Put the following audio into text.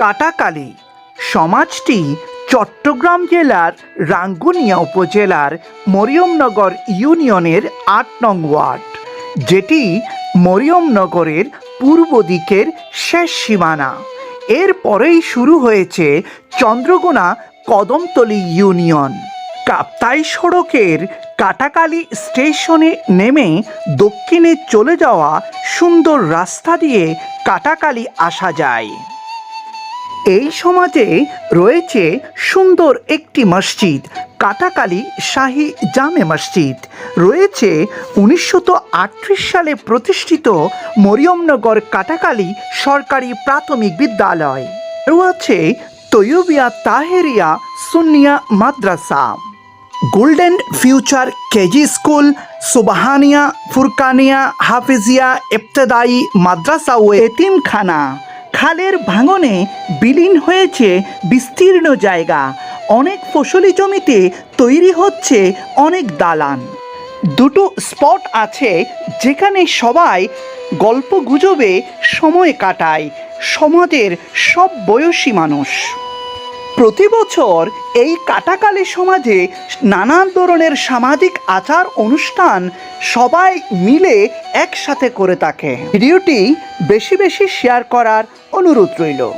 কাটাকালী সমাজটি চট্টগ্রাম জেলার রাঙ্গুনিয়া উপজেলার মরিয়মনগর ইউনিয়নের আট নং ওয়ার্ড, যেটি মরিয়মনগরের পূর্ব দিকের শেষ সীমানা। এরপরেই শুরু হয়েছে চন্দ্রকোনা কদমতলী ইউনিয়ন। কাপ্তাই সড়কের কাটাকালি স্টেশনে নেমে দক্ষিণে চলে যাওয়া সুন্দর রাস্তা দিয়ে কাটাকালি আসা যায়। এই সমাজে রয়েছে সুন্দর একটি মসজিদ, কাটাকালী শাহী জামে মসজিদ। রয়েছে উনিশশো আটত্রিশ সালে প্রতিষ্ঠিত মরিয়মনগর কাটাকালী সরকারি প্রাথমিক বিদ্যালয়। রয়েছে তৈয়বিয়া তাহেরিয়া সুনিয়া মাদ্রাসা। Golden future KG school, Subhania, Furkania, Hafizia ইবতদায়ী মাদ্রাসা ও এতিমখানা। খালের ভাঙনে বিলীন হয়েছে বিস্তীর্ণ জায়গা। অনেক ফসলি জমিতে তৈরি হচ্ছে অনেক দালান। দুটো স্পট আছে যেখানে সবাই গল্প গুজবে, সময় কাটায়। সমাজের সব বয়সী মানুষ। প্রতি বছর এই কাটাকালে সমাজে নানান ধরনের সামাজিক আচার অনুষ্ঠান সবাই মিলে একসাথে করে থাকে। ভিডিওটি বেশি বেশি শেয়ার করার অনুরোধ রইল।